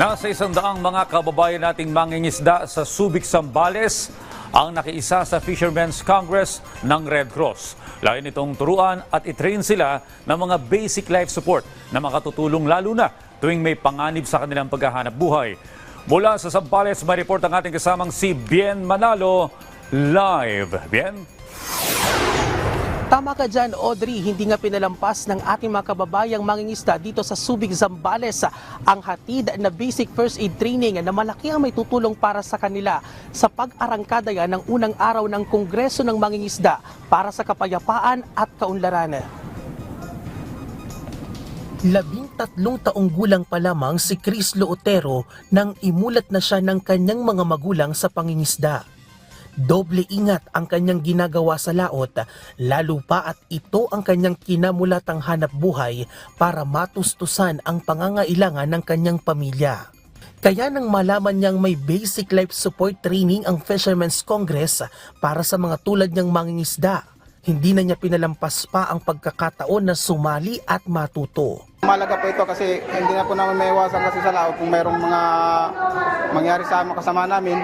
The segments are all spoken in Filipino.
Nasa isang daang mga kababayan nating mangingisda sa Subic, Sambales ang nakiisa sa Fishermen's Congress ng Red Cross. Lain itong turuan at itrain sila ng mga basic life support na makatutulong lalo na tuwing may panganib sa kanilang paghahanap buhay. Mula sa Sambales, may report ang ating kasamang si Bien Manalo live. Bien? Tama ka dyan, Audrey. Hindi nga pinalampas ng ating mga kababayang mangingisda dito sa Subic, Zambales ang hatid na basic first aid training na malaki ang may tutulong para sa kanila sa pag-arangkada yan ng unang araw ng Kongreso ng Mangingisda para sa kapayapaan at kaunlaran. Labing tatlong taong gulang pa lamang si Chris Lootero nang imulat na siya ng kanyang mga magulang sa pangingisda. Doble ingat ang kanyang ginagawa sa laot, lalo pa at ito ang kanyang kinamulatang hanap buhay para matustusan ang pangangailangan ng kanyang pamilya. Kaya nang malaman niyang may basic life support training ang Fishermen's Congress para sa mga tulad niyang mangingisda, hindi na niya pinalampas pa ang pagkakataon na sumali at matuto. Malaga po ito kasi hindi na po namin maiwasan kasi sa laot kung mayroong mga mangyari sa mga kasama namin,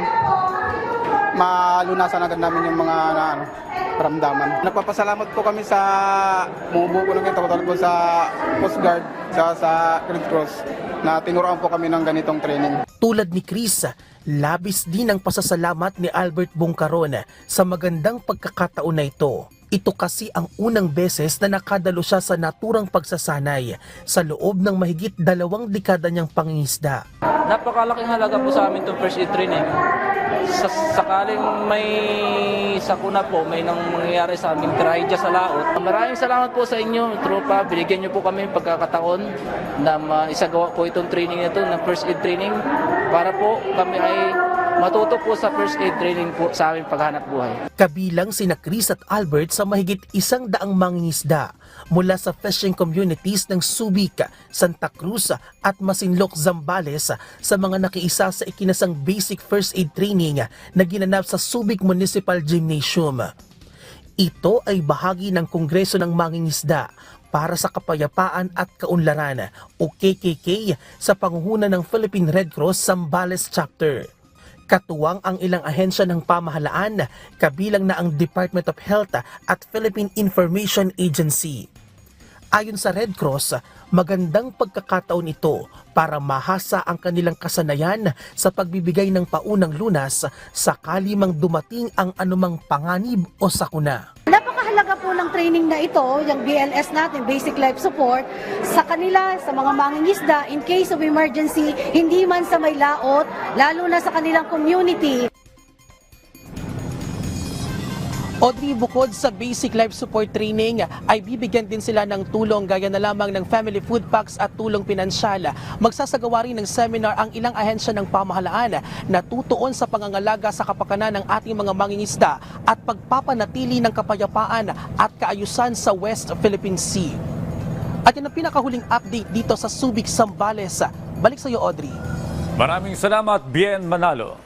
malunasan agad namin yung mga na, ano, karamdaman. Nagpapasalamat po kami sa bumubuo po ng ito, sa Coast Guard, sa, sa Red Cross, na tinuruan po kami ng ganitong training. Tulad ni Chris, labis din ang pasasalamat ni Albert Bungkaron sa magandang pagkakataon na ito. Ito kasi ang unang beses na nakadalo siya sa naturang pagsasanay sa loob ng mahigit dalawang dekada niyang pangingisda. Napakalaking halaga po sa amin itong first aid training. Sa sakaling may sakuna po, may nang mangyayari sa aming trahedya sa laot. Maraming salamat po sa inyo, tropa. Binigyan niyo po kami pagkakataon na maisagawa po itong training na ito, ng first aid training, para po kami ay matuto po sa first aid training po sa aming paghanap buhay. Kabilang sina Chris at Albert sa mahigit isang daang mangingisda mula sa fishing communities ng Subic, Santa Cruz at Masinloc, Zambales sa mga nakiisa sa ikinasang basic first aid training na ginanap sa Subic Municipal Gymnasium. Ito ay bahagi ng Kongreso ng Mangingisda para sa Kapayapaan at Kaunlaran o KKK sa panguhuna ng Philippine Red Cross Zambales Chapter. Katuwang ang ilang ahensya ng pamahalaan, kabilang na ang Department of Health at Philippine Information Agency. Ayon sa Red Cross, magandang pagkakataon ito para mahasa ang kanilang kasanayan sa pagbibigay ng paunang lunas sakali mang dumating ang anumang panganib o sakuna. Po ng training na ito, yung BLS natin, Basic Life Support, sa kanila, sa mga mangingisda, in case of emergency, hindi man sa may laot, lalo na sa kanilang community. Audrey, bukod sa basic life support training, ay bibigyan din sila ng tulong gaya na lamang ng family food packs at tulong pinansyal. Magsasagawa rin ng seminar ang ilang ahensya ng pamahalaan na tutuon sa pangangalaga sa kapakanan ng ating mga mangingisda at pagpapanatili ng kapayapaan at kaayusan sa West Philippine Sea. At yan ang pinakahuling update dito sa Subic, Sambales. Balik sa iyo, Audrey. Maraming salamat, Bien Manalo.